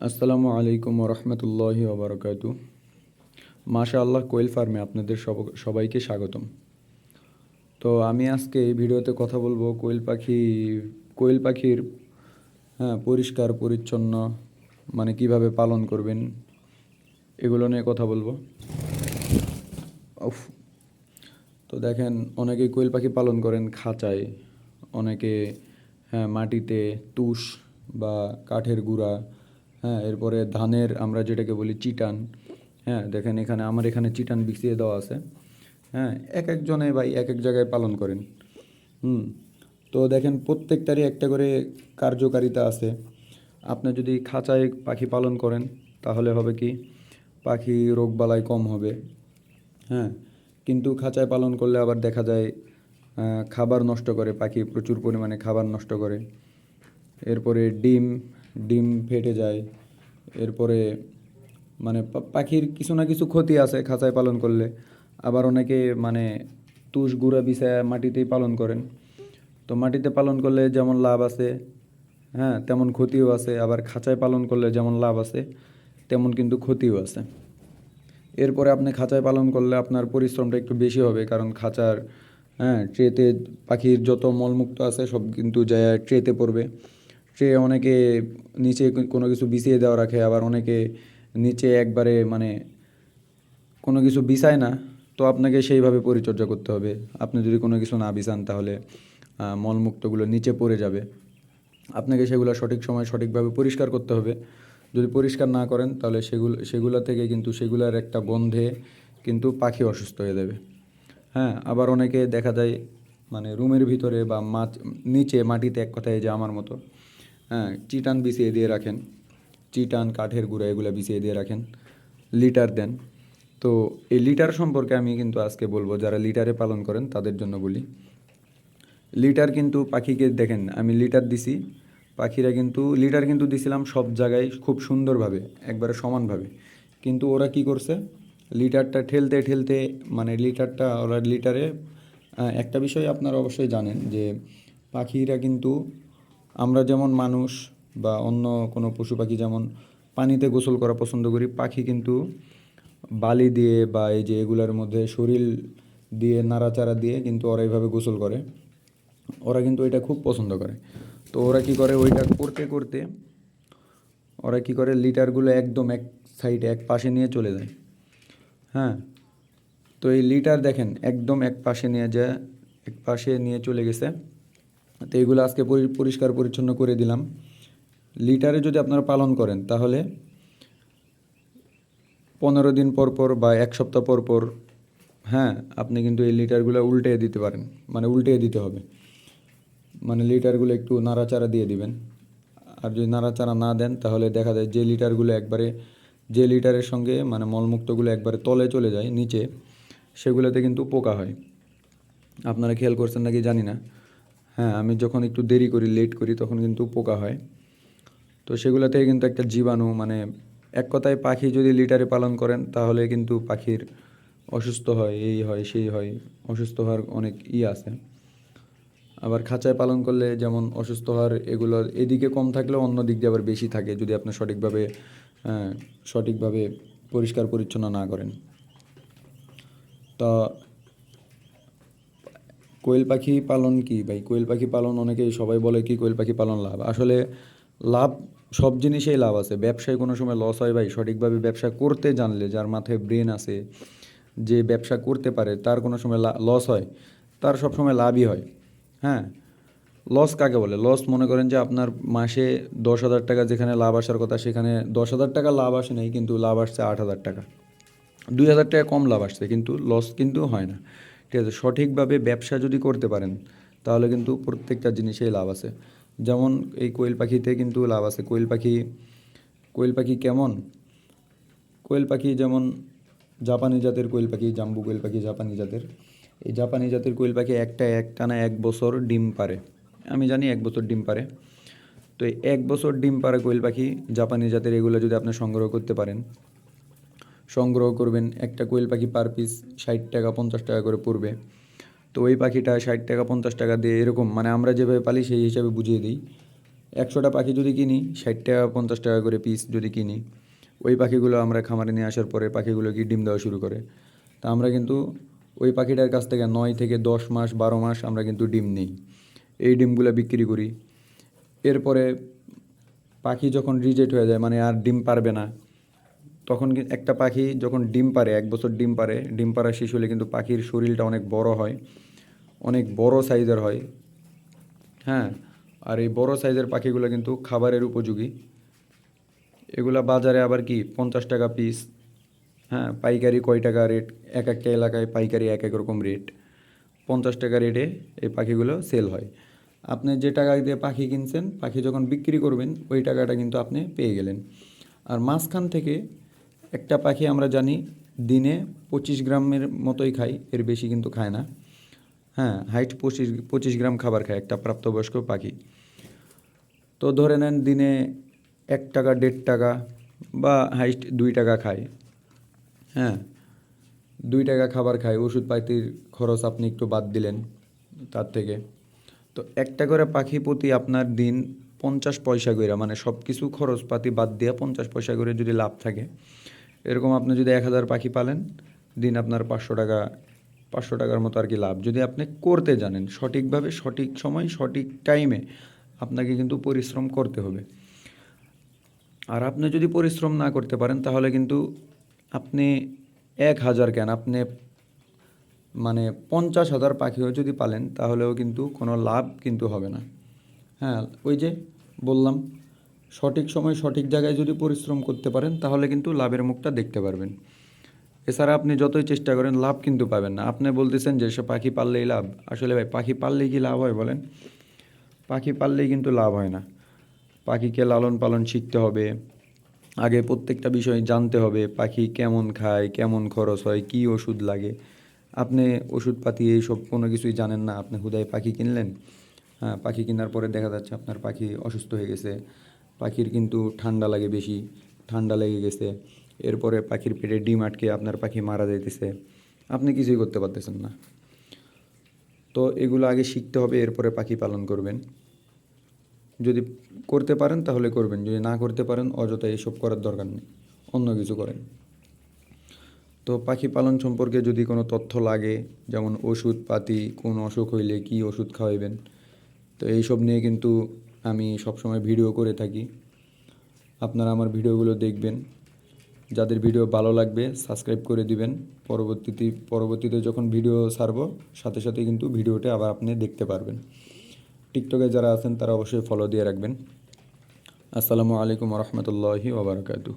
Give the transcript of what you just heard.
আসসালামু আলাইকুম রহমতুল্লাহি ওবরাকাতু মাশা আল্লাহ কোয়েল ফার্মে আপনাদের সব- সবাইকে স্বাগতম। তো আমি আজকে এই ভিডিওতে কথা বলব কোয়েল পাখি, কোয়েল পাখির হ্যাঁ পরিষ্কার, পরিচ্ছন্ন মানে কীভাবে পালন করবেন, এগুলো নিয়ে কথা বলব। তো দেখেন অনেকেই কোয়েল পাখি পালন করেন খাঁচায়, অনেকে হ্যাঁ মাটিতে তুষ বা কাঠের গুঁড়া হ্যাঁ এরপরে ধানের আমরা যেটাকে বলি চিটান হ্যাঁ দেখেন এখানে আমার এখানে চিটান বিছিয়ে দেওয়া আছে হ্যাঁ এক একজনে ভাই এক এক জায়গায় পালন করেন, হুম, তো দেখেন প্রত্যেকটারই একটা করে কার্যকারিতা আছে। আপনি যদি খাঁচায় পাখি পালন করেন, তাহলে হবে কি, পাখি রোগবালাই কম হবে হ্যাঁ কিন্তু খাঁচায় পালন করলে আবার দেখা যায় খাবার নষ্ট করে, পাখি প্রচুর পরিমাণে খাবার নষ্ট করে। এরপরে ডিম ডিম ফেটে যায়। এরপরে মানে পাখির কিছু না কিছু ক্ষতি আছে খাঁচায় পালন করলে। আবার অনেকে মানে তুষ গুঁড়া বিছায় মাটিতেই পালন করেন। তো মাটিতে পালন করলে যেমন লাভ আছে হ্যাঁ তেমন ক্ষতিও আছে। আবার খাঁচায় পালন করলে যেমন লাভ আছে, তেমন কিন্তু ক্ষতিও আছে। এরপরে আপনি খাঁচায় পালন করলে আপনার পরিশ্রমটা একটু বেশি হবে। কারণ খাঁচার হ্যাঁ ট্রেতে পাখির যত মলমুক্ত আছে সব কিন্তু যায়, ট্রেতে পড়বে। ট্রে অনেকে নিচে কোনো কিছু বিছিয়ে দেওয়া রাখে, আবার অনেকে নিচে একবারে মানে কোনো কিছু বিছায় না। তো আপনাকে সেইভাবে পরিচর্যা করতে হবে। আপনি যদি কোনো কিছু না বিছান তাহলে মলমুক্তগুলো নিচে পড়ে যাবে। আপনাকে সেগুলো সঠিক সময় সঠিকভাবে পরিষ্কার করতে হবে। যদি পরিষ্কার না করেন তাহলে সেগুলো সেগুলো থেকে কিন্তু সেগুলোর একটা গন্ধে কিন্তু পাখি অসুস্থ হয়ে যাবে। হ্যাঁ আবার অনেকে দেখা যায় মানে রুমের ভিতরে বা মাছ, নিচে মাটিতে এক কথায় যে আমার মতো। হ্যাঁ চিটান বিছিয়ে দিয়ে রাখেন। চিটান, কাঠের গুঁড়া এগুলো বিছিয়ে দিয়ে রাখেন। লিটার দেন। তো এই লিটার সম্পর্কে আমি কিন্তু আজকে বলব, যারা লিটারে পালন করেন তাদের জন্য বলি। লিটার কিন্তু পাখিকে, দেখেন, আমি লিটার দিছি। পাখিরা কিন্তু, লিটার কিন্তু দিছিলাম সব জায়গায় খুব সুন্দরভাবে, একবারে সমানভাবে। কিন্তু ওরা কি করছে? লিটারটা ঠেলতে ঠেলতে মানে লিটারটা ওরা লিটারে একটা বিষয় আপনারা অবশ্যই জানেন যে পাখিরা কিন্তু আমরা যেমন মানুষ বা অন্য কোনো পশু পাখি যেমন পানিতে গোসল করা পছন্দ করি, পাখি কিন্তু বালি দিয়ে বা এই যে এগুলার মধ্যে শরীর দিয়ে নাড়াচাড়া দিয়ে কিন্তু ওরা এইভাবে গোসল করে। ওরা কিন্তু এটা খুব পছন্দ করে। তো ওরা কি করে ওইটা করতে করতে ওরা কি করে লিটারগুলো একদম এক সাইডে এক পাশে নিয়ে চলে যায়। হ্যাঁ? তো এই লিটার দেখেন, একদম এক পাশে নিয়ে যায়, এক পাশে নিয়ে চলে গেছে। তো এগুলো আজকে পরি- পরিষ্কার পরিচ্ছন্ন করে দিলাম। লিটারে যদি আপনারা পালন করেন, তাহলে পনেরো দিন পর পর বা এক সপ্তাহ পর পর হ্যাঁ আপনি কিন্তু এই লিটারগুলো উল্টে দিতে পারেন। মানে উল্টে দিতে হবে। মানে লিটারগুলো একটু নাড়াচাড়া দিয়ে দিবেন। আর যদি নাড়াচাড়া না দেন, তাহলে দেখা যায় যে লিটারগুলো একবারে, যে লিটারের সঙ্গে মানে মলমুক্তগুলো একবারে তলে চলে যায়, নিচে, সেগুলোতে কিন্তু পোকা হয়। আপনারা খেয়াল করছেন নাকি জানি না। হ্যাঁ আমি যখন একটু দেরি করি লেট করি, তখন কিন্তু পোকা হয়। তো সেগুলো থেকে কিন্তু একটা জীবাণু মানে এক কথায় পাখি যদি লিটারে পালন করেন, তাহলে কিন্তু পাখির অসুস্থ হয়, এই হয়, সেই হয়, অসুস্থ হওয়ার অনেক ই আছে। আবার খাঁচায় পালন করলে যেমন অসুস্থ হওয়ার এগুলো এদিকে কম থাকলেও অন্য দিক দিয়ে আবার বেশি থাকে, যদি আপনি সঠিকভাবে সঠিকভাবে পরিষ্কার পরিচ্ছন্ন না করেন। তা কোয়েল পাখি পালন কি? ভাই, কোয়েল পাখি পালন অনেকেই সবাই বলে কি কোয়েল পাখি পালন লাভ? আসলে লাভ, সব জিনিসেই লাভ আছে। ব্যবসায় কোনো সময় লস হয় ভাই। সঠিকভাবে ব্যবসা করতে জানলে, যার মাথায় ব্রেন আছে, যে ব্যবসা করতে পারে, তার কোনো সময় লস হয়। তার সব সময় লাভই হয়। হ্যাঁ? লস কাকে বলে? লস মনে করেন যে আপনার মাসে দশ হাজার টাকা যেখানে লাভ আসার কথা, সেখানে দশ হাজার টাকা লাভ আসে নাই, কিন্তু লাভ আসছে আট হাজার টাকা। দুই হাজার টাকা কম লাভ আসছে, কিন্তু লস কিন্তু হয় না। ঠিক আছে, সঠিকভাবে ব্যবসা যদি করতে পারেন, তাহলে কিন্তু প্রত্যেকটা জিনিসেই লাভ আছে। যেমন এই কোয়েল পাখিতে কিন্তু লাভ আছে। কোয়েল পাখি কোয়েল পাখি কেমন? কোয়েল পাখি যেমন জাপানি জাতের কোয়েল পাখি, জাম্বু কোয়েল পাখি জাপানি জাতের। এই জাপানি জাতের কোয়েল পাখি একটা একটানা এক বছর ডিম পারে। আমি জানি এক বছর ডিম পারে। তো এক বছর ডিম পারে কোয়েল পাখি জাপানি জাতের এগুলো যদি আপনি সংগ্রহ করতে পারেন সংগ্রহ করবেন একটা কোয়েল পাখি পার পিস ষাট টাকা, পঞ্চাশ টাকা করে পড়বে। তো ওই পাখিটা ষাট টাকা, পঞ্চাশ টাকা দিয়ে এরকম মানে আমরা যেভাবে পালি সেই হিসাবে বুঝিয়ে দিই। একশোটা পাখি যদি কিনি, ষাট টাকা, পঞ্চাশ টাকা করে পিস যদি কিনি, ওই পাখিগুলো আমরা খামারে নিয়ে আসার পরে পাখিগুলো কি ডিম দেওয়া শুরু করে? তা আমরা কিন্তু ওই পাখিটার কাছ থেকে নয় থেকে দশ মাস, বারো মাস আমরা কিন্তু ডিম নিই। এই ডিমগুলো বিক্রি করি। এরপরে পাখি যখন রিজেক্ট হয়ে যায় মানে আর ডিম পারবে না তখন একটা পাখি যখন ডিম পারে এক বছর ডিম পারে ডিম পাড়া শিশু হলে কিন্তু পাখির শরীরটা অনেক বড় হয়, অনেক বড় সাইজের হয়। হ্যাঁ আর এই বড় সাইজের পাখিগুলো কিন্তু খাবারের উপযোগী। এগুলা বাজারে আবার কি পঞ্চাশ টাকা পিস হ্যাঁ পাইকারি কয় টাকা রেট এক একটা এলাকায় পাইকারি এক এক রকম রেট পঞ্চাশ টাকা রেটে এই পাখিগুলো সেল হয়। আপনি যে টাকা দিয়ে পাখি কিনছেন, পাখি যখন বিক্রি করবেন, ওই টাকাটা কিন্তু আপনি পেয়ে গেলেন। আর মাঝখান থেকে একটা পাখি আমরা জানি দিনে পঁচিশ গ্রামের মতোই খাই, এর বেশি কিন্তু খায় না। হ্যাঁ হাইট পঁচিশ পঁচিশ গ্রাম খাবার খায় একটা প্রাপ্তবয়স্ক পাখি। তো ধরে নেন দিনে এক টাকা, দেড় টাকা বা হাইস্ট দুই টাকা খায়। হ্যাঁ দুই টাকা খাবার খায়, ওষুধ পাতির খরচ আপনি একটু বাদ দিলেন তার থেকে। তো একটা করে পাখি প্রতি আপনার দিন পঞ্চাশ পয়সা করে মানে সব কিছু খরচপাতি বাদ দিয়ে পঞ্চাশ পয়সা করে যদি লাভ থাকে এরকম আপনি যদি এক হাজার পাখি পালেন, দিন আপনার পাঁচশো টাকা, পাঁচশো টাকার মতো আর কি লাভ। যদি আপনি করতে জানেন, সঠিকভাবে, সঠিক সময়, সঠিক টাইমে আপনাকে কিন্তু পরিশ্রম করতে হবে। আর আপনি যদি পরিশ্রম না করতে পারেন, তাহলে কিন্তু আপনি এক হাজার কেন? আপনি মানে পঞ্চাশ হাজার পাখিও যদি পালেন, তাহলেও কিন্তু কোনো লাভ কিন্তু হবে না। হ্যাঁ ওই যে বললাম সঠিক সময় সঠিক জায়গায় যদি পরিশ্রম করতে পারেন, তাহলে কিন্তু লাভের মুখটা দেখতে পারবেন। এছাড়া আপনি যতই চেষ্টা করেন, লাভ কিন্তু পাবেন না। আপনি বলতেছেন যে, সে পাখি পাললেই লাভ। আসলে ভাই, পাখি পাললেই কি লাভ হয় বলেন? পাখি পাললেই কিন্তু লাভ হয় না। পাখিকে লালন পালন শিখতে হবে। আগে প্রত্যেকটা বিষয় জানতে হবে, পাখি কেমন খায়, কেমন খরচ হয়, কী ওষুধ লাগে। আপনি ওষুধপাতি এইসব কোনো কিছুই জানেন না। আপনি হুদায় পাখি কিনলেন? হ্যাঁ পাখি কেনার পরে দেখা যাচ্ছে আপনার পাখি অসুস্থ হয়ে গেছে। পাখির কিন্তু ঠান্ডা লাগে বেশি, ঠান্ডা লেগে গেছে। এরপরে পাখির পেটে ডিম আটকে আপনার পাখি মারা যাইতেছে। আপনি কিছুই করতে পারতেছেন না। তো এগুলো আগে শিখতে হবে, এরপরে পাখি পালন করবেন। যদি করতে পারেন তাহলে করবেন, যদি না করতে পারেন অযথা এসব করার দরকার নেই, অন্য কিছু করেন। তো পাখি পালন সম্পর্কে যদি কোনো তথ্য লাগে, যেমন ওষুধ পাতি কোন অসুখ হইলে কি ওষুধ খাওয়াইবেন, তো এইসব নিয়ে কিন্তু আমি সবসময় ভিডিও করে থাকি। আপনারা আমার ভিডিওগুলো দেখবেন। যাদের ভিডিও ভালো লাগবে, সাবস্ক্রাইব করে দিবেন। পরবর্তীতে পরবর্তীতে যখন ভিডিও ছাড়ব, সাথে সাথে কিন্তু ভিডিওটা আবার আপনি দেখতে পারবেন। টিকটকে যারা আছেন, তারা অবশ্যই ফলো দিয়ে রাখবেন। আসসালামু আলাইকুম রহমতুল্লাহি ওবরাকাতু